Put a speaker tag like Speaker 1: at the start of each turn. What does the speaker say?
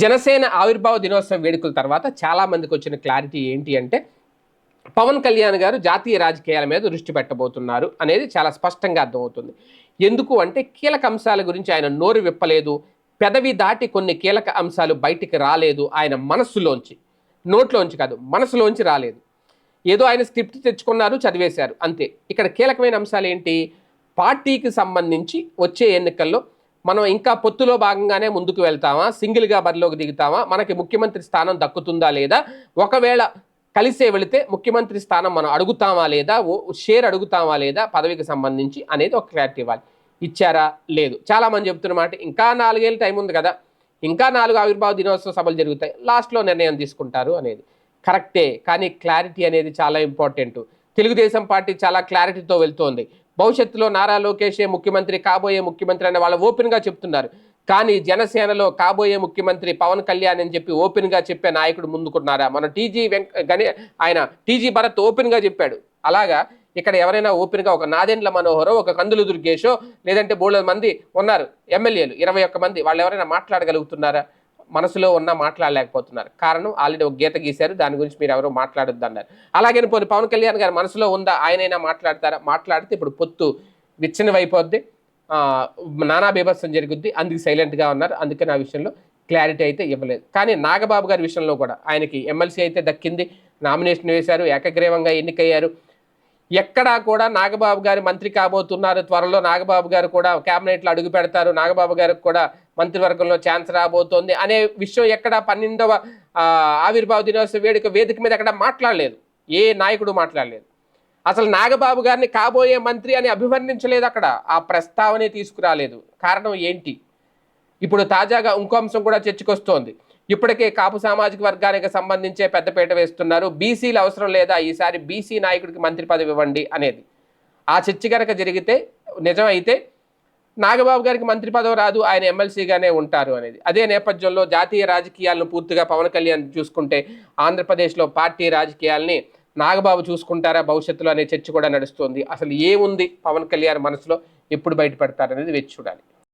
Speaker 1: జనసేన ఆవిర్భావ దినోత్సవ వేడుకల తర్వాత చాలా మందికి వచ్చిన క్లారిటీ ఏంటి అంటే పవన్ కళ్యాణ్ గారు జాతీయ రాజకీయాల మీద దృష్టి పెట్టబోతున్నారు అనేది చాలా స్పష్టంగా అర్థమవుతుంది. ఎందుకు అంటే కీలక అంశాల గురించి ఆయన నోరు విప్పలేదు. పెదవి దాటి కొన్ని కీలక అంశాలు బయటికి రాలేదు ఆయన మనస్సులోంచి. నోట్లోంచి కాదు మనసులోంచి రాలేదు. ఏదో ఆయన స్క్రిప్ట్ తెచ్చుకున్నారు చదివేశారు అంతే. ఇక్కడ కీలకమైన అంశాలు ఏంటి? పార్టీకి సంబంధించి వచ్చే ఎన్నికల్లో మనం ఇంకా పొత్తులో భాగంగానే ముందుకు వెళ్తామా? సింగిల్గా బరిలోకి దిగుతామా? మనకి ముఖ్యమంత్రి స్థానం దక్కుతుందా లేదా? ఒకవేళ కలిసే వెళితే ముఖ్యమంత్రి స్థానం మనం అడుగుతామా లేదా? ఓ షేర్ అడుగుతామా లేదా? పదవికి సంబంధించి అనేది ఒక క్లారిటీ ఇవ్వాలి. ఇచ్చారా? లేదు. చాలామంది చెప్తున్న మాట ఇంకా నాలుగేళ్ళు టైం ఉంది కదా. ఇంకా నాలుగు ఆవిర్భావ దినోత్సవ సభలు జరుగుతాయి. లాస్ట్లో నిర్ణయం తీసుకుంటారు అనేది. కరెక్టే. కానీ క్లారిటీ అనేది చాలా ఇంపార్టెంట్. తెలుగుదేశం పార్టీ చాలా క్లారిటీతో వెళ్తోంది. భవిష్యత్తులో నారా లోకేషే ముఖ్యమంత్రి కాబోయే ముఖ్యమంత్రి అని వాళ్ళు ఓపెన్గా చెప్తున్నారు. కానీ జనసేనలో కాబోయే ముఖ్యమంత్రి పవన్ కళ్యాణ్ అని చెప్పి ఓపెన్గా చెప్పే నాయకుడు ముందుకున్నారా? మన టీజీ వెంక గణే ఆయన టీజీ భరత్ ఓపెన్గా చెప్పాడు. అలాగా? ఇక్కడ ఎవరైనా ఓపెన్గా ఒక నాదెండ్ల మనోహరో ఒక కందులు దుర్గేషో లేదంటే బోళ్ళ మంది ఉన్నారు. ఎమ్మెల్యేలు ఇరవై ఒక్క మంది. వాళ్ళు ఎవరైనా మాట్లాడగలుగుతున్నారా? మనసులో ఉన్న మాట్లాడలేకపోతున్నారు. కారణం ఆల్రెడీ ఒక గీత గీశారు దాని గురించి మీరు ఎవరో మాట్లాడొద్దు అన్నారు అలాగే పోతే పవన్ కళ్యాణ్ గారు మనసులో ఉందా ఆయనైనా మాట్లాడతారా? మాట్లాడితే ఇప్పుడు పొత్తు విచ్ఛిన్నమైపోద్ది నానా బీభత్సం జరుగుద్ది అందుకు సైలెంట్గా ఉన్నారు. అందుకని ఆ విషయంలో క్లారిటీ అయితే ఇవ్వలేదు. కానీ నాగబాబు గారి విషయంలో కూడా ఆయనకి ఎమ్మెల్సీ అయితే దక్కింది నామినేషన్ వేశారు ఏకగ్రీవంగా ఎన్నికయ్యారు. ఎక్కడా కూడా నాగబాబు గారు మంత్రి కాబోతున్నారు త్వరలో. నాగబాబు గారు కూడా క్యాబినెట్లో అడుగు పెడతారు. నాగబాబు గారికి కూడా మంత్రివర్గంలో ఛాన్స్ రాబోతోంది అనే విషయం ఎక్కడ పన్నెండవ ఆవిర్భావ దినోత్సవ వేడుక వేదిక మీద ఎక్కడ మాట్లాడలేదు. ఏ నాయకుడు మాట్లాడలేదు. అసలు నాగబాబు గారిని కాబోయే మంత్రి అని అభివర్ణించలేదు అక్కడ. ఆ ప్రస్తావనే తీసుకురాలేదు. కారణం ఏంటి? ఇప్పుడు తాజాగా ఇంకో అంశం కూడా చర్చకొస్తోంది. ఇప్పటికే కాపు సామాజిక వర్గానికి సంబంధించే పెద్దపీట వేస్తున్నారు. బీసీలు అవసరం లేదా? ఈసారి బీసీ నాయకుడికి మంత్రి పదవి ఇవ్వండి అనేది. ఆ చర్చ కనుక జరిగితే నిజమైతే నాగబాబు గారికి మంత్రి పదవి రాదు ఆయన ఎమ్మెల్సీగానే ఉంటారు అనేది. అదే నేపథ్యంలో జాతీయ రాజకీయాలను పూర్తిగా పవన్ కళ్యాణ్ చూసుకుంటే ఆంధ్రప్రదేశ్లో పార్టీ రాజకీయాల్ని నాగబాబు చూసుకుంటారా భవిష్యత్తులో అనే చర్చ కూడా నడుస్తుంది. అసలు ఏముంది పవన్ కళ్యాణ్ మనసులో? ఎప్పుడు బయటపెడతారనేది వేచి చూడాలి.